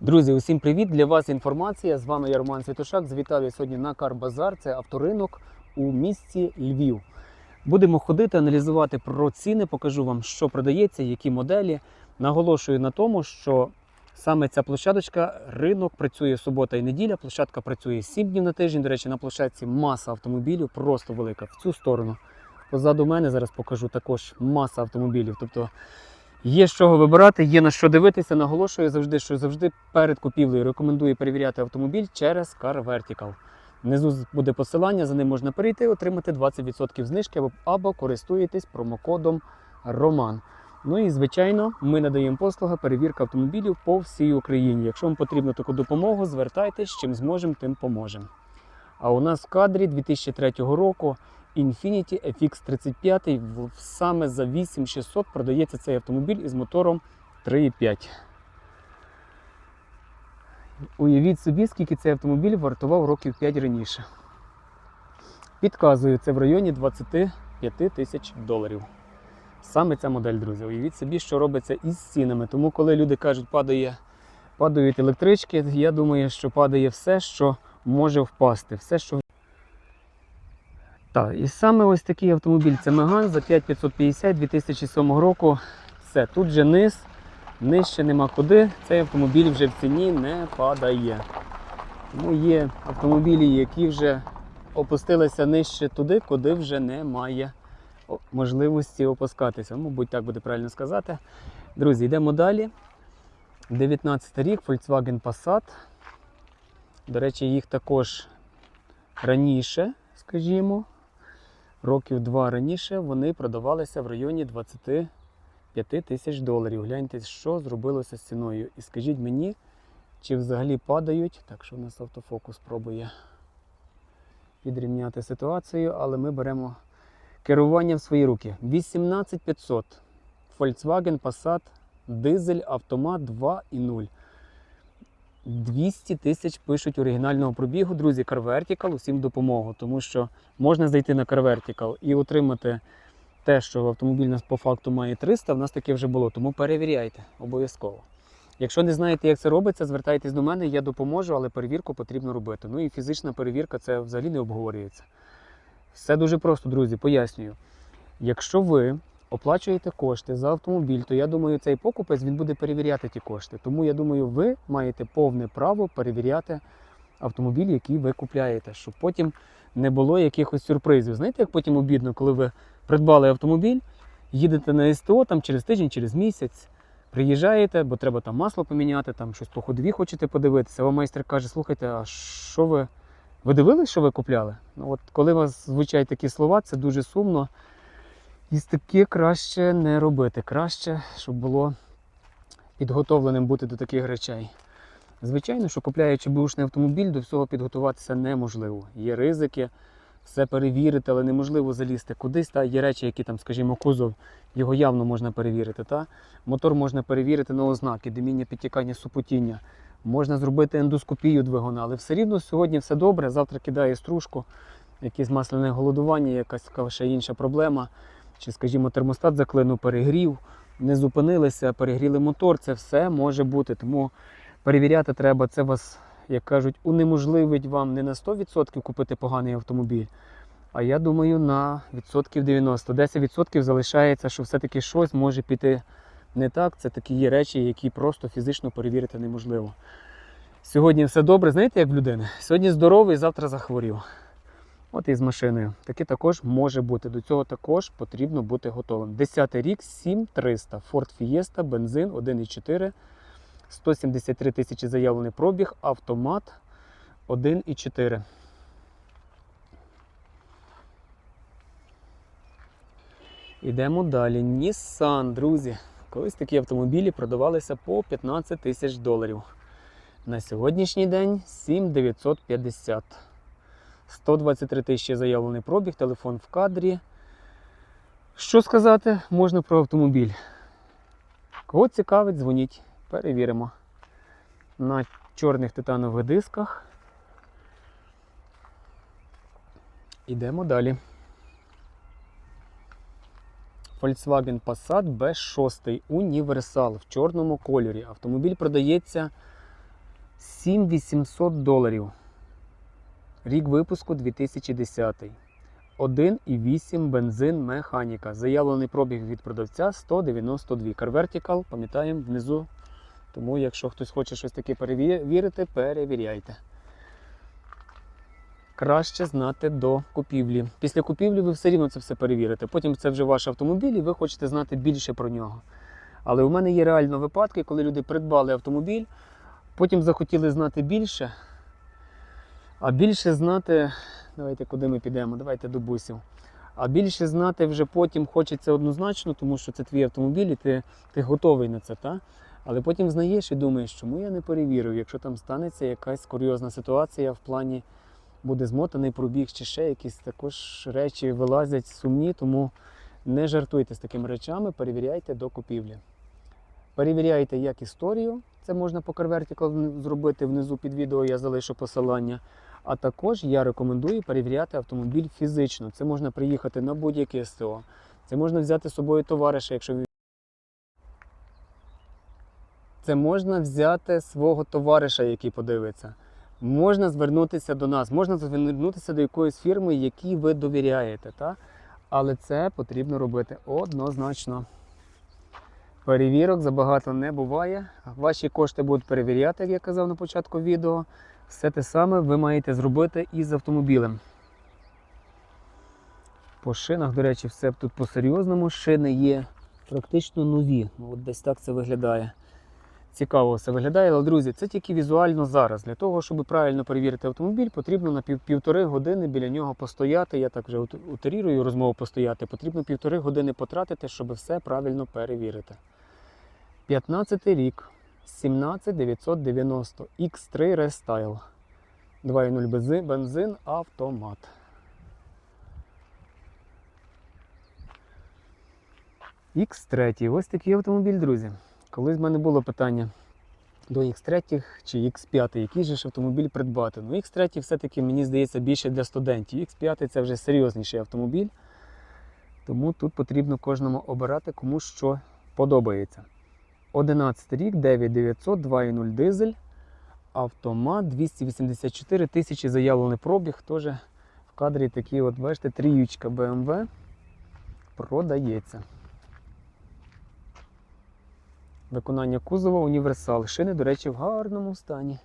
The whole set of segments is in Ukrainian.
Друзі, усім привіт! Для вас інформація. З вами я Роман Святошак. Завітав я сьогодні на Карбазар. Це авторинок у місті Львів. Будемо ходити, аналізувати про ціни, покажу вам, що продається, які моделі. Наголошую на тому, що саме ця площадочка, ринок працює субота і неділя. Площадка працює 7 днів на тиждень. До речі, на площадці маса автомобілів, просто велика в цю сторону. Позаду мене зараз покажу також маса автомобілів. Тобто Є з чого вибирати, є на що дивитися. Наголошую завжди, що завжди перед купівлею рекомендую перевіряти автомобіль через Car Vertical. Внизу буде посилання, за ним можна перейти, отримати 20% знижки або, або користуєтесь промокодом Роман. Ну і звичайно, ми надаємо послуги перевірка автомобілів по всій Україні. Якщо вам потрібна таку допомогу, звертайтесь, чим зможемо, тим поможемо. А у нас в кадрі 2003 року Infiniti FX35 саме за 8600 продається цей автомобіль із мотором 3,5. Уявіть собі, скільки цей автомобіль вартував років 5 раніше. Підказую, це в районі 25 тисяч доларів. Саме ця модель, друзі. Уявіть собі, що робиться із цінами. Тому, коли люди кажуть, падає, падають електрички, я думаю, що падає все, що може впасти. Все, що так, і саме ось такий автомобіль це Меган за 5550 2007 року. Все, тут же низ, нижче нема куди. Цей автомобіль вже в ціні не падає. Тому є автомобілі, які вже опустилися нижче туди, куди вже немає можливості опускатися. Мабуть, так буде правильно сказати. Друзі, йдемо далі. 19 рік, Volkswagen Passat. До речі, їх також раніше, скажімо, років два раніше вони продавалися в районі 25 тисяч доларів. Гляньте, що зробилося з ціною. І скажіть мені, чи взагалі падають. Так що у нас автофокус пробує підрівняти ситуацію, але ми беремо керування в свої руки. 18500 Volkswagen Passat дизель автомат 2.0. 200 тисяч пишуть оригінального пробігу. Друзі, Car Vertical усім допомогу, тому що можна зайти на Car Vertical і отримати те, що автомобіль у нас по факту має 300, в нас таке вже було, тому перевіряйте обов'язково. Якщо не знаєте, як це робиться, звертайтесь до мене, я допоможу, але перевірку потрібно робити. Ну і фізична перевірка це взагалі не обговорюється. Все дуже просто, друзі, пояснюю. Якщо ви оплачуєте кошти за автомобіль, то я думаю, цей покупець він буде перевіряти ті кошти. Тому я думаю, ви маєте повне право перевіряти автомобіль, який ви купляєте, щоб потім не було якихось сюрпризів. Знаєте, як потім обідно, коли ви придбали автомобіль, їдете на СТО там через тиждень, через місяць. Приїжджаєте, бо треба там масло поміняти, там щось по ходові хочете подивитися. Вам майстер каже, слухайте, а що ви. Ви дивились, що ви купляли? Ну, от коли вас звучать такі слова, це дуже сумно. І таке краще не робити. Краще, щоб було підготовленим бути до таких речей. Звичайно, що купляючи бушний автомобіль, до всього підготуватися неможливо. Є ризики, все перевірити, але неможливо залізти кудись. Та є речі, які там, скажімо, кузов, його явно можна перевірити. Та? Мотор можна перевірити на ознаки, диміння, підтікання, супотіння. Можна зробити ендоскопію двигуна, але все рівно сьогодні все добре. Завтра кидає стружку, якесь масляне голодування, якась ще інша проблема. Чи, скажімо, термостат заклинув, перегрів, не зупинилися, перегріли мотор. Це все може бути. Тому перевіряти треба. Це вас, як кажуть, унеможливить вам не на 100% купити поганий автомобіль. А я думаю, на відсотків 90. 10% залишається, що все-таки щось може піти не так. Це такі є речі, які просто фізично перевірити неможливо. Сьогодні все добре, знаєте, як в людини? Сьогодні здоровий, завтра захворів. От і з машиною. Таке також може бути. До цього також потрібно бути готовим. 10 рік 7300. Ford Fiesta, бензин 1,4, 173 тисячі заявлений пробіг, автомат 1,4. Ідемо далі. Nissan, друзі. Колись такі автомобілі продавалися по 15 тисяч доларів. На сьогоднішній день 7950. 123 тисячі заявлений пробіг, телефон в кадрі. Що сказати можна про автомобіль? Кого цікавить, дзвоніть, перевіримо. На чорних титанових дисках. Ідемо далі. Volkswagen Passat B6 універсал в чорному кольорі. Автомобіль продається 7800 доларів. Рік випуску 2010. 1,8 бензин механіка. Заявлений пробіг від продавця 192. CarVertical, пам'ятаємо, внизу. Тому, якщо хтось хоче щось таке перевірити, перевіряйте. Краще знати до купівлі. Після купівлі ви все рівно це все перевірите. Потім це вже ваш автомобіль, і ви хочете знати більше про нього. Але у мене є реально випадки, коли люди придбали автомобіль, потім захотіли знати більше. А більше знати, давайте куди ми підемо, давайте до бусів. А більше знати вже потім хочеться однозначно, тому що це твій автомобіль, і ти, ти готовий на це. Та? Але потім знаєш і думаєш, чому я не перевірив, якщо там станеться якась курйозна ситуація в плані буде змотаний пробіг чи ще якісь також речі вилазять сумні, тому не жартуйте з такими речами, перевіряйте до купівлі. Перевіряйте як історію, це можна по CarVertical зробити внизу під відео, я залишу посилання. А також я рекомендую перевіряти автомобіль фізично. Це можна приїхати на будь-яке СТО. Це можна взяти з собою товариша, якщо він. Це можна взяти свого товариша, який подивиться. Можна звернутися до нас, можна звернутися до якоїсь фірми, якій ви довіряєте. Та? Але це потрібно робити однозначно. Перевірок забагато не буває. Ваші кошти будуть перевіряти, як я казав на початку відео. Все те саме ви маєте зробити і з автомобілем. По шинах, до речі, все тут по-серйозному. Шини є практично нові. Ну, От десь так це виглядає. Цікаво все виглядає, але друзі, це тільки візуально зараз. Для того, щоб правильно перевірити автомобіль, потрібно на пів, півтори години біля нього постояти. Я так вже утерірую розмову постояти. Потрібно півтори години потратити, щоб все правильно перевірити. 15 рік, 17990 X3 Restyle. 2.0 бензин, автомат. X3. Ось такий автомобіль, друзі. Колись в мене було питання до X3 чи X5, який же ж автомобіль придбати. Ну, X3 все-таки, мені здається, більше для студентів. X5 це вже серйозніший автомобіль. Тому тут потрібно кожному обирати, кому що подобається. 11 рік, 9900, 2.0 дизель, автомат, 284 тисячі заявлений пробіг. Теж в кадрі такий, от, бачите, тріючка BMW продається. Виконання кузова універсал. Шини, до речі, в гарному стані.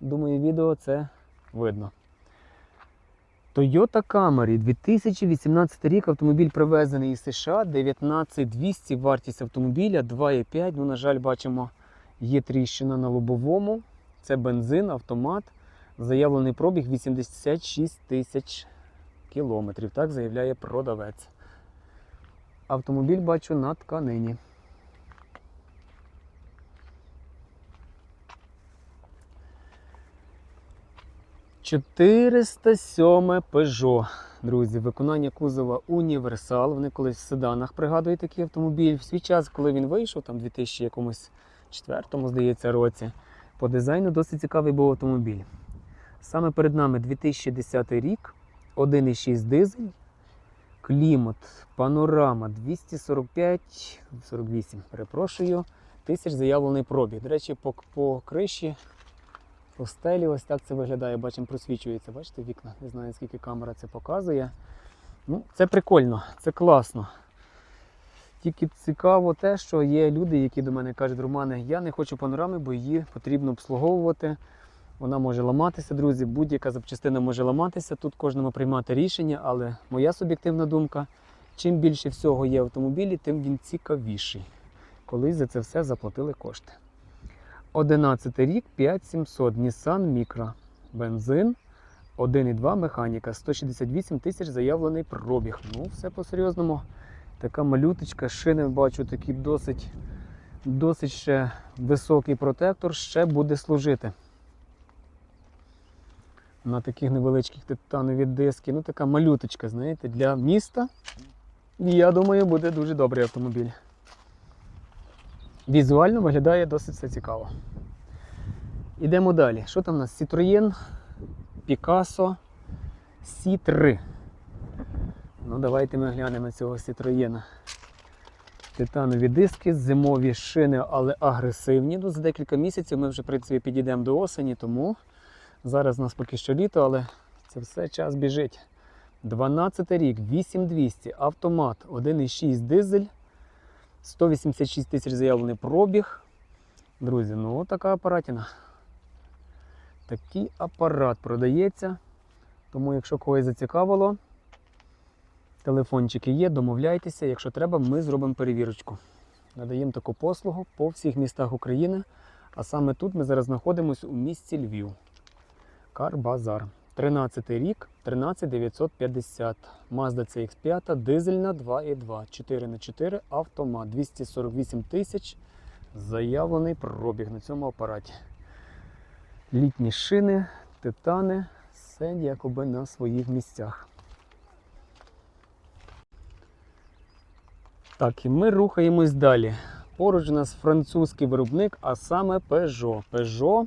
Думаю, відео це видно. Toyota Camry 2018 рік автомобіль привезений із США 19200 вартість автомобіля 2,5. Ну, на жаль, бачимо, є тріщина на лобовому. Це бензин, автомат. Заявлений пробіг 86 тисяч кілометрів. Так заявляє продавець. Автомобіль бачу на тканині. «407 Peugeot, друзі, виконання кузова універсал. Вони колись в седанах пригадують такий автомобіль. В свій час, коли він вийшов, там 2000 якомусь четвертому, здається, році, по дизайну досить цікавий був автомобіль. Саме перед нами 2010 рік, 1,6 дизель, клімат, панорама 245, 48, перепрошую, тисяч заявлений пробіг. До речі, по, по криші, по стелі ось так це виглядає. Бачимо, просвічується. Бачите вікна? Не знаю, скільки камера це показує. Ну, Це прикольно, це класно. Тільки цікаво те, що є люди, які до мене кажуть, Романе, я не хочу панорами, бо її потрібно обслуговувати. Вона може ламатися, друзі, будь-яка запчастина може ламатися. Тут кожному приймати рішення, але моя суб'єктивна думка: чим більше всього є в автомобілі, тим він цікавіший. Колись за це все заплатили кошти. 11 рік, 5700, Nissan Micra. Бензин, 1,2 механіка, 168 тисяч заявлений пробіг. Ну, все по-серйозному. Така малюточка, шини бачу, такий досить, досить ще високий протектор, ще буде служити. На таких невеличких титанові диски. Ну, така малюточка, знаєте, для міста. Я думаю, буде дуже добрий автомобіль. Візуально виглядає досить все цікаво. Ідемо далі. Що там у нас? Citroën Picasso C3. Ну, давайте ми глянемо цього Citroën. Титанові диски, зимові шини, але агресивні. Ну, за декілька місяців ми вже в принципі, підійдемо до осені, тому зараз у нас поки що літо, але це все час біжить. 12 рік, 8200, автомат, 1,6 дизель, 186 тисяч заявлений пробіг. Друзі, ну от така апаратіна. Такий апарат продається. Тому, якщо когось зацікавило, телефончики є, домовляйтеся. Якщо треба, ми зробимо перевірочку. Надаємо таку послугу по всіх містах України. А саме тут ми зараз знаходимося у місті Львів. Карбазар. 13 рік, 13950. Mazda CX5, дизельна 2.2, 4х4, автомат, 248 тисяч. Заявлений пробіг на цьому апараті. Літні шини, титани, все якоби на своїх місцях. Так, і ми рухаємось далі. Поруч у нас французький виробник, а саме Peugeot. Peugeot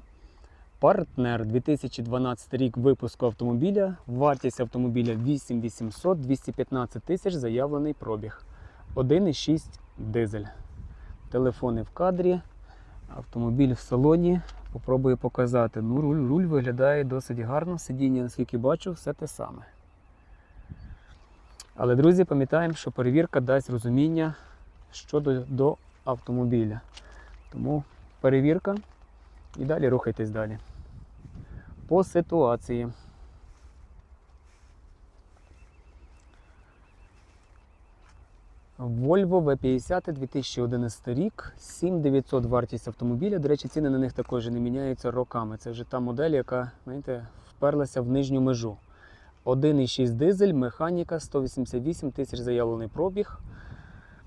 Партнер 2012 рік випуску автомобіля. Вартість автомобіля 8800, 215 тисяч заявлений пробіг. 1,6 дизель. Телефони в кадрі, автомобіль в салоні. Попробую показати. Ну, руль, руль виглядає досить гарно. Сидіння, наскільки бачу, все те саме. Але, друзі, пам'ятаємо, що перевірка дасть розуміння щодо до автомобіля. Тому перевірка і далі рухайтесь далі. По ситуації. Volvo V50 2011 рік, 7900 вартість автомобіля. До речі, ціни на них також не міняються роками. Це вже та модель, яка, знаєте, вперлася в нижню межу. 1,6 дизель, механіка, 188 тисяч заявлений пробіг.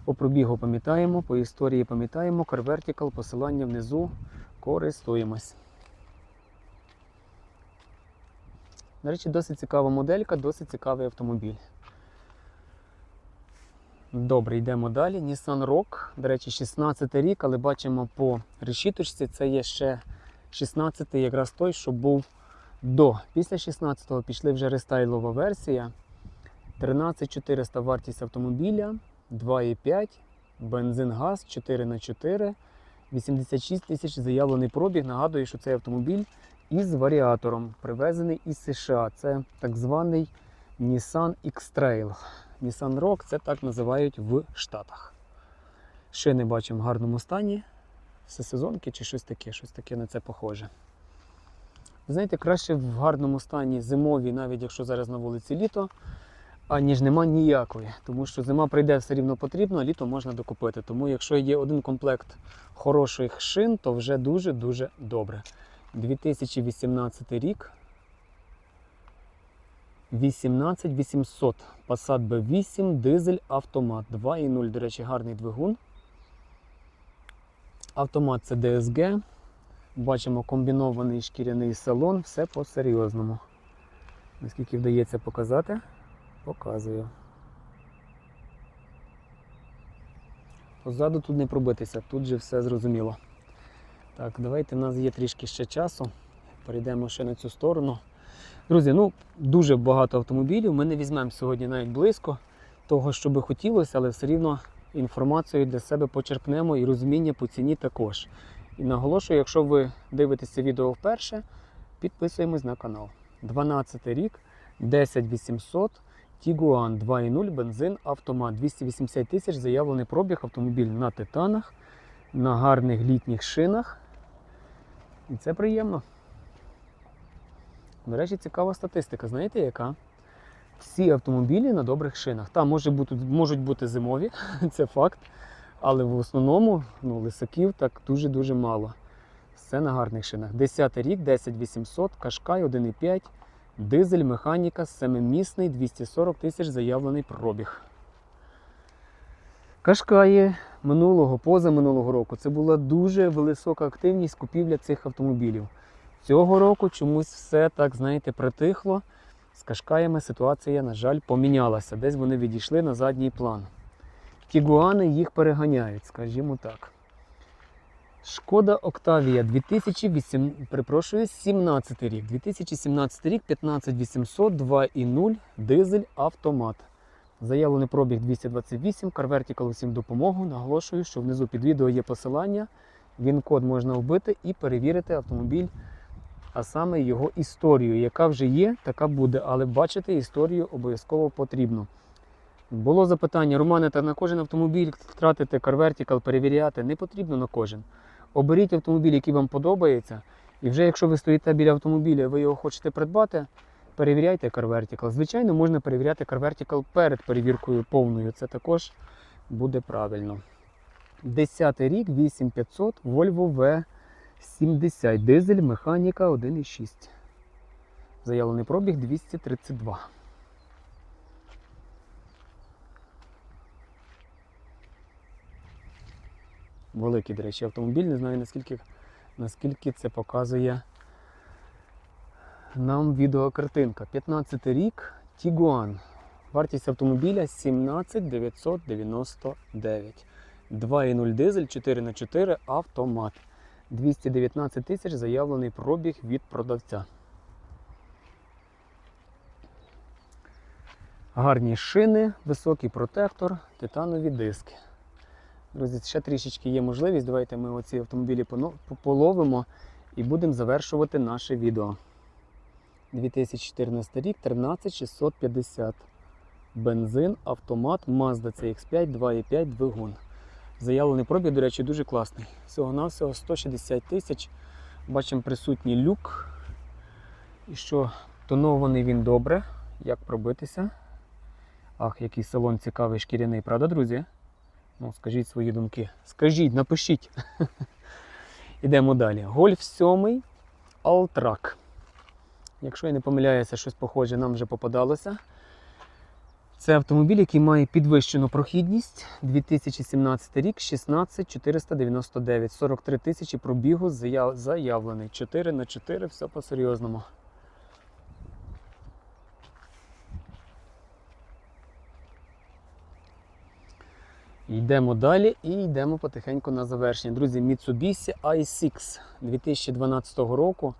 По пробігу пам'ятаємо, по історії пам'ятаємо, Car Vertical, посилання внизу, користуємось. До речі, досить цікава моделька, досить цікавий автомобіль. Добре, йдемо далі. Nissan Rogue, до речі, 16 рік, але бачимо по решіточці, це є ще 16-й, якраз той, що був до. Після 16-го пішли вже рестайлова версія. 13400 вартість автомобіля, 2,5, бензин газ 4х4, 86 тисяч заявлений пробіг. Нагадую, що цей автомобіль із варіатором, привезений із США. Це так званий Nissan X-Trail. Nissan Rogue це так називають в Штатах. Шини бачимо в гарному стані. Всесезонки чи щось таке, щось таке на це похоже. Знаєте, краще в гарному стані зимові, навіть якщо зараз на вулиці літо, аніж нема ніякої. Тому що зима прийде все рівно потрібно, а літо можна докупити. Тому якщо є один комплект хороших шин, то вже дуже-дуже добре. 2018 рік. 18800 Passat B8, дизель, автомат. 2.0, до речі, гарний двигун. Автомат це DSG. Бачимо комбінований шкіряний салон, все по-серйозному. Наскільки вдається показати, показую. Позаду тут не пробитися, тут же все зрозуміло. Так, давайте в нас є трішки ще часу. Перейдемо ще на цю сторону. Друзі, ну дуже багато автомобілів. Ми не візьмемо сьогодні навіть близько того, що би хотілося, але все рівно інформацію для себе почерпнемо і розуміння по ціні також. І наголошую, якщо ви дивитесь це відео вперше, підписуємось на канал. 12 рік, 10800, Tiguan 2.0, бензин, автомат, 280 тисяч, заявлений пробіг, автомобіль на титанах, на гарних літніх шинах. І це приємно. До речі, цікава статистика. Знаєте яка? Всі автомобілі на добрих шинах. Там може бути, можуть бути зимові, це факт. Але в основному ну, лисаків так дуже-дуже мало. Все на гарних шинах. 10 рік, 10800, Кашкай 1,5, дизель, механіка, семимісний, 240 тисяч заявлений пробіг. Кашкаї минулого, позаминулого року це була дуже висока активність купівля цих автомобілів. Цього року чомусь все так, знаєте, притихло. З кашкаями ситуація, на жаль, помінялася. Десь вони відійшли на задній план. Тігуани їх переганяють, скажімо так. Шкода Октавія 2008, перепрошую, 17 рік. 2017 рік 15800, 2.0, дизель, автомат. Заявлений пробіг 228, Car Vertical усім допомогу. Наголошую, що внизу під відео є посилання. Він код можна вбити і перевірити автомобіль, а саме його історію. Яка вже є, така буде. Але бачити історію обов'язково потрібно. Було запитання, Романе, та на кожен автомобіль Car Vertical, перевіряти не потрібно на кожен. Оберіть автомобіль, який вам подобається. І вже якщо ви стоїте біля автомобіля, ви його хочете придбати, перевіряйте Car Vertical. Звичайно, можна перевіряти Car Vertical перед перевіркою повною. Це також буде правильно. 10 рік, 8500, Volvo V70, дизель, механіка 1,6. Заявлений пробіг 232. Великий, до речі, автомобіль. Не знаю наскільки, наскільки це показує нам відеокартинка. 15 рік Tiguan. Вартість автомобіля 17 999. 2,0 дизель 4х4 автомат. 219 тисяч заявлений пробіг від продавця. Гарні шини, високий протектор, титанові диски. Друзі, ще трішечки є можливість. Давайте ми оці автомобілі половимо і будемо завершувати наше відео. 2014 рік, 13650. Бензин, автомат, Mazda CX5, 2,5 двигун. Заявлений пробіг, до речі, дуже класний. Всього-навсього 160 тисяч. Бачимо присутній люк. І що тонований він добре. Як пробитися? Ах, який салон цікавий шкіряний, правда, друзі? Ну, скажіть свої думки. Скажіть, напишіть. Ідемо далі. Гольф 7 Алтрак. Якщо я не помиляюся, щось похоже нам вже попадалося. Це автомобіль, який має підвищену прохідність. 2017 рік, 16499, 43 тисячі пробігу заявлений. 4 на 4, все по-серйозному. Йдемо далі і йдемо потихеньку на завершення. Друзі, Mitsubishi i6 2012 року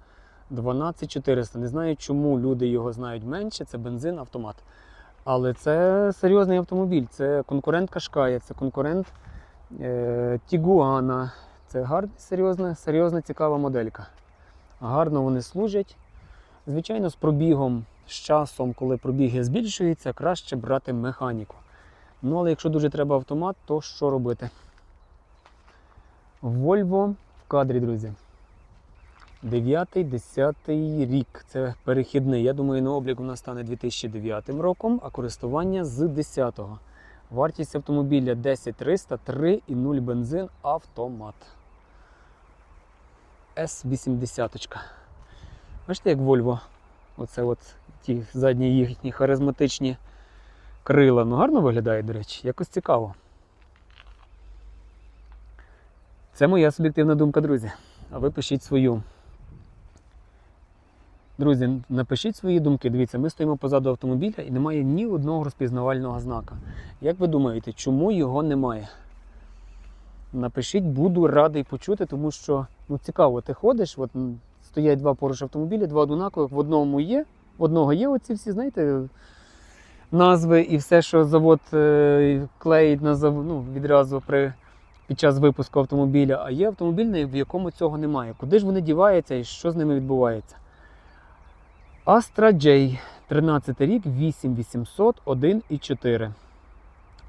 12400. Не знаю, чому люди його знають менше. Це бензин, автомат. Але це серйозний автомобіль. Це конкурент Кашкая, це конкурент е, Тігуана. Це гарна, серйозна, серйозна, цікава моделька. Гарно вони служать. Звичайно, з пробігом, з часом, коли пробіги збільшуються, краще брати механіку. Ну, але якщо дуже треба автомат, то що робити? Volvo в кадрі, друзі. 9-10 рік. Це перехідний. Я думаю, на облік у нас стане 2009 роком, а користування з 10-го. Вартість автомобіля 10300, 3,0 бензин, автомат. С80. Бачите, як Volvo? Оце от ті задні їхні харизматичні крила. Ну гарно виглядає, до речі, якось цікаво. Це моя суб'єктивна думка, друзі. А ви пишіть свою. Друзі, напишіть свої думки. Дивіться, ми стоїмо позаду автомобіля і немає ні одного розпізнавального знака. Як ви думаєте, чому його немає? Напишіть, буду радий почути, тому що ну, цікаво, ти ходиш, от стоять два поруч автомобілі, два однакових, в одному є, в одного є оці всі, знаєте, назви і все, що завод е, клеїть на ну, відразу при... під час випуску автомобіля, а є автомобіль, в якому цього немає. Куди ж вони діваються і що з ними відбувається? Astra J, 13 рік, 8800, 1,4.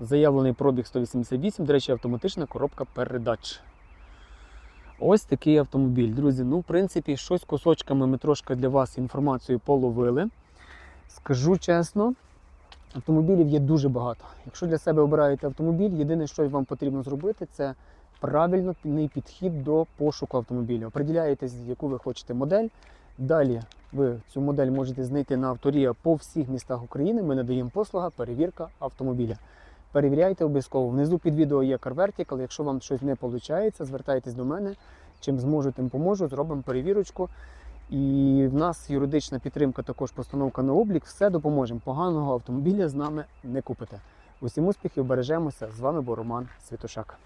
Заявлений пробіг 188, до речі, автоматична коробка передач. Ось такий автомобіль. Друзі, ну, в принципі, щось кусочками ми трошки для вас інформацію половили. Скажу чесно, автомобілів є дуже багато. Якщо для себе обираєте автомобіль, єдине, що вам потрібно зробити, це правильний підхід до пошуку автомобіля. Оприділяєте, яку ви хочете модель. Далі ви цю модель можете знайти на авторія по всіх містах України. Ми надаємо послуга перевірка автомобіля. Перевіряйте обов'язково. Внизу під відео є Car Vertical. Якщо вам щось не виходить, звертайтесь до мене. Чим зможу, тим поможу. Зробимо перевірочку. І в нас юридична підтримка, також постановка на облік. Все допоможемо. Поганого автомобіля з нами не купите. Усім успіхів, бережемося. З вами був Роман Святошак.